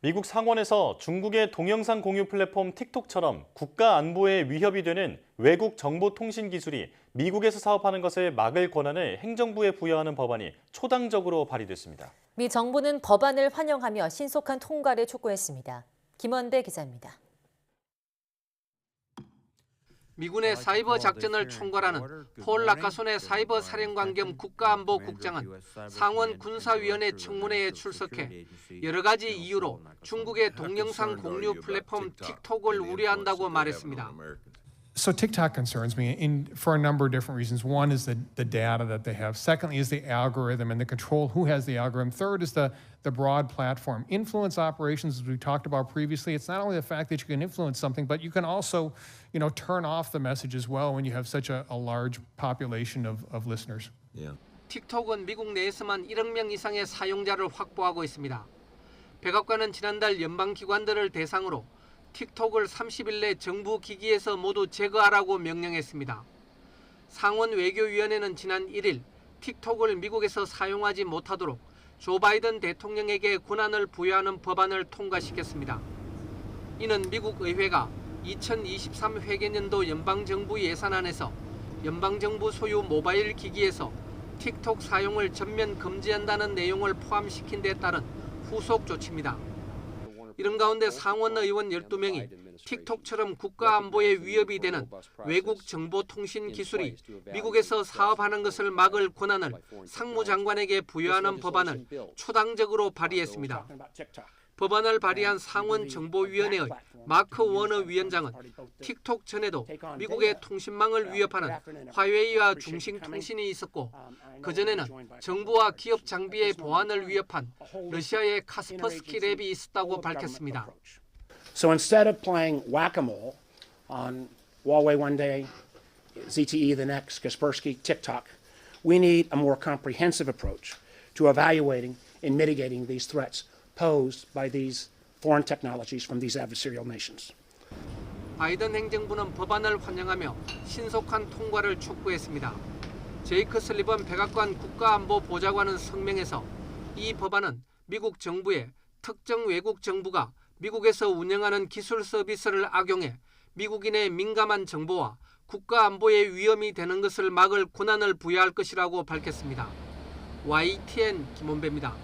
미국 상원에서 중국의 동영상 공유 플랫폼 틱톡처럼 국가 안보에 위협이 되는 외국 정보통신 기술이 미국에서 사업하는 것을 막을 권한을 행정부에 부여하는 법안이 초당적으로 발의됐습니다. 미 정부는 법안을 환영하며 신속한 통과를 촉구했습니다. 김원대 기자입니다. 미군의 사이버 작전을 총괄하는 폴 라카손의 사이버 사령관 겸 국가안보국장은 상원 군사위원회 청문회에 출석해 여러 가지 이유로 중국의 동영상 공유 플랫폼 틱톡을 우려한다고 말했습니다. So TikTok concerns me in for a number of different reasons. One is the, the data that they have. Secondly is the algorithm and the control who has the algorithm. Third is the, the broad platform. Influence operations, as we talked about previously, it's not only the fact that you can influence something, but you can also, you know, turn off the message as well when you have such a, a large population of, of listeners. 틱톡은 미국 내에서만 1억 명 이상의 사용자를 확보하고 있습니다. 백악관은 지난달 연방 기관들을 대상으로 틱톡을 30일 내 정부 기기에서 모두 제거하라고 명령했습니다. 상원 외교위원회는 지난 1일 틱톡을 미국에서 사용하지 못하도록 조 바이든 대통령에게 권한을 부여하는 법안을 통과시켰습니다. 이는 미국 의회가 2023 회계년도 연방정부 예산안에서 연방정부 소유 모바일 기기에서 틱톡 사용을 전면 금지한다는 내용을 포함시킨 데 따른 후속 조치입니다. 이런 가운데 상원 의원 12명이 틱톡처럼 국가 안보에 위협이 되는 외국 정보통신 기술이 미국에서 사업하는 것을 막을 권한을 상무장관에게 부여하는 법안을 초당적으로 발의했습니다. 법안을 발의한 상원 정보위원회의 마크 워너 위원장은 틱톡 전에도 미국의 통신망을 위협하는 화웨이와 중兴통신이 있었고 그전에는 정부와 기업 장비의 보안을 위협한 러시아의 카스퍼스키 랩이 있었다고 밝혔습니다. So instead of playing whack-a-mole on Huawei one day, ZTE the next, Kaspersky, TikTok, we need a more comprehensive approach to evaluating and mitigating these threats posed by these foreign technologies from these adversarial nations. 바이든 행정부는 법안을 환영하며 신속한 통과를 촉구했습니다. 제이크 슬리번 백악관 국가안보 보좌관은 성명에서 이 법안은 미국 정부의 특정 외국 정부가 미국에서 운영하는 기술 서비스를 악용해 미국인의 민감한 정보와 국가 안보에 위험이 되는 것을 막을 권한을 부여할 것이라고 밝혔습니다. YTN 김원배입니다.